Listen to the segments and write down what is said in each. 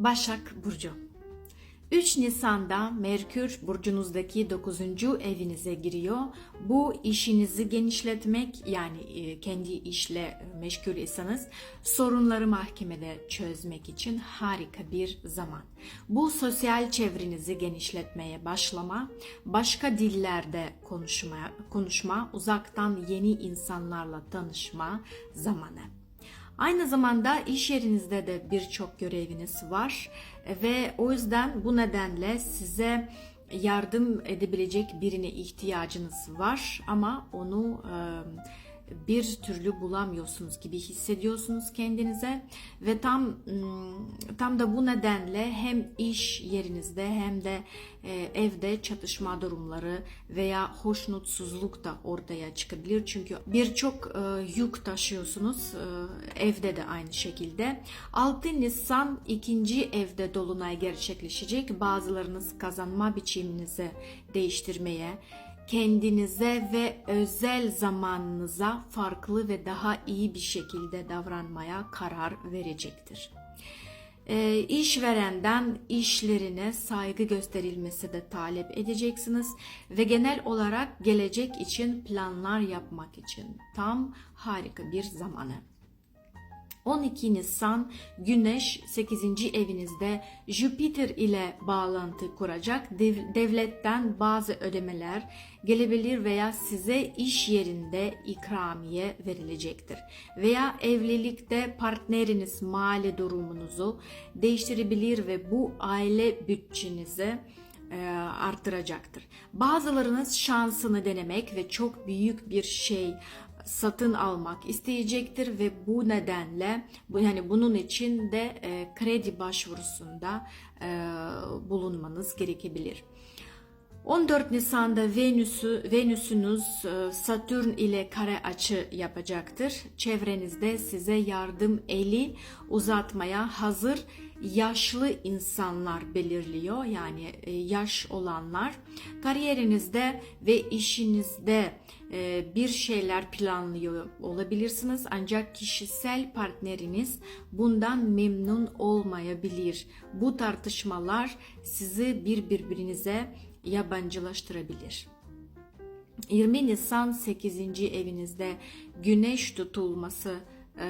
Başak Burcu 3 Nisan'da Merkür burcunuzdaki 9. evinize giriyor. Bu işinizi genişletmek yani e, kendi işle meşgul iseniz sorunları mahkemede çözmek için harika bir zaman. Bu sosyal çevrenizi genişletmeye başlama, başka dillerde konuşma, konuşma, uzaktan yeni insanlarla tanışma zamanı. Aynı zamanda iş yerinizde de birçok göreviniz var. Ve o yüzden bu nedenle size yardım edebilecek birine ihtiyacınız var. Ama onu e, bir türlü bulamıyorsunuz gibi hissediyorsunuz kendinize ve tam mm, tam da bu nedenle hem iş yerinizde hem de e, evde çatışma durumları veya hoşnutsuzluk da ortaya çıkabilir. Çünkü birçok e, yük taşıyorsunuz e, evde de aynı şekilde. 6 Nisan ikinci evde dolunay gerçekleşecek. Bazılarınız kazanma biçiminizi değiştirmeye, kendinize ve özel zamanınıza farklı ve daha iyi bir şekilde davranmaya karar verecektir. E, işverenden işlerine saygı gösterilmesi de talep edeceksiniz ve genel olarak gelecek için planlar yapmak için tam harika bir zamanı. 12 Nisan Güneş 8. evinizde Jüpiter ile bağlantı kuracak. Dev- devletten bazı ödemeler gelebilir veya size iş yerinde ikramiye verilecektir. Veya evlilikte partneriniz mali durumunuzu değiştirebilir ve bu aile bütçenizi e, arttıracaktır. Bazılarınız şansını denemek ve çok büyük bir şey satın almak isteyecektir ve bu nedenle yani bunun için de e, kredi başvurusunda e, bulunmanız gerekebilir. 14 Nisan'da Venüs'ü, Venüs'ünüz e, Satürn ile kare açı yapacaktır. Çevrenizde size yardım eli uzatmaya hazır yaşlı insanlar belirliyor. Yani e, yaş olanlar. Kariyerinizde ve işinizde e, bir şeyler planlıyor olabilirsiniz. Ancak kişisel partneriniz bundan memnun olmayabilir. Bu tartışmalar sizi bir birbirinize yabancılaştırabilir. 20 Nisan 8. evinizde güneş tutulması e,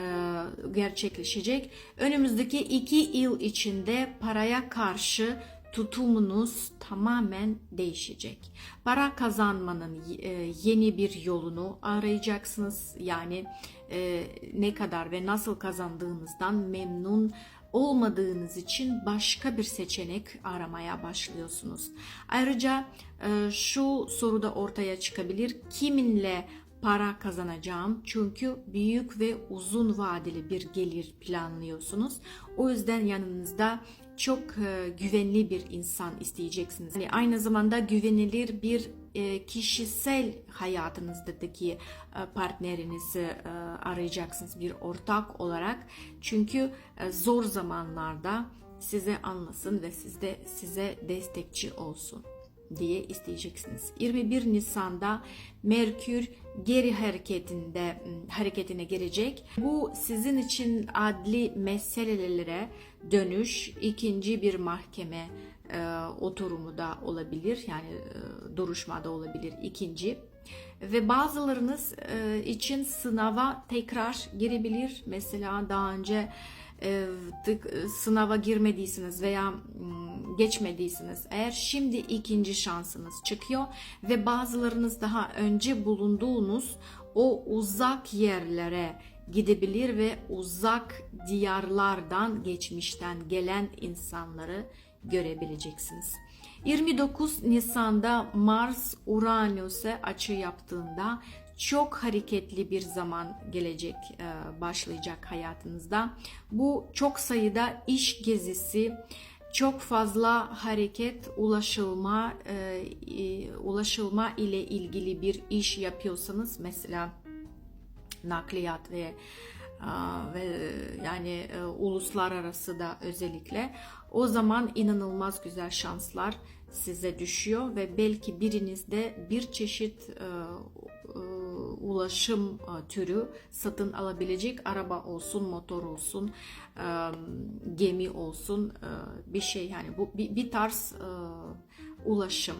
gerçekleşecek. Önümüzdeki iki yıl içinde paraya karşı tutumunuz tamamen değişecek. Para kazanmanın e, yeni bir yolunu arayacaksınız. Yani e, ne kadar ve nasıl kazandığınızdan memnun olmadığınız için başka bir seçenek aramaya başlıyorsunuz. Ayrıca e, şu soru da ortaya çıkabilir. Kiminle para kazanacağım çünkü büyük ve uzun vadeli bir gelir planlıyorsunuz. O yüzden yanınızda çok e, güvenli bir insan isteyeceksiniz. Yani aynı zamanda güvenilir bir kişisel hayatınızdaki e, partnerinizi e, arayacaksınız bir ortak olarak. Çünkü e, zor zamanlarda size anlasın ve sizde size destekçi olsun diye isteyeceksiniz. 21 Nisan'da Merkür geri hareketinde hareketine girecek. Bu sizin için adli meselelere dönüş, ikinci bir mahkeme e, oturumu da olabilir. Yani e, duruşma da olabilir ikinci. Ve bazılarınız e, için sınava tekrar girebilir. Mesela daha önce e, tık, sınava girmediyseniz veya m, geçmediyseniz eğer şimdi ikinci şansınız çıkıyor ve bazılarınız daha önce bulunduğunuz o uzak yerlere gidebilir ve uzak diyarlardan geçmişten gelen insanları görebileceksiniz. 29 Nisan'da Mars Uranüs'e açı yaptığında çok hareketli bir zaman gelecek e, başlayacak hayatınızda. Bu çok sayıda iş gezisi, çok fazla hareket, ulaşılma, e, ulaşılma ile ilgili bir iş yapıyorsanız mesela nakliyat ve ve yani e, uluslararası da özellikle o zaman inanılmaz güzel şanslar size düşüyor ve belki birinizde bir çeşit e, e, ulaşım türü satın alabilecek araba olsun, motor olsun, gemi olsun bir şey yani bu bir, tarz ulaşım.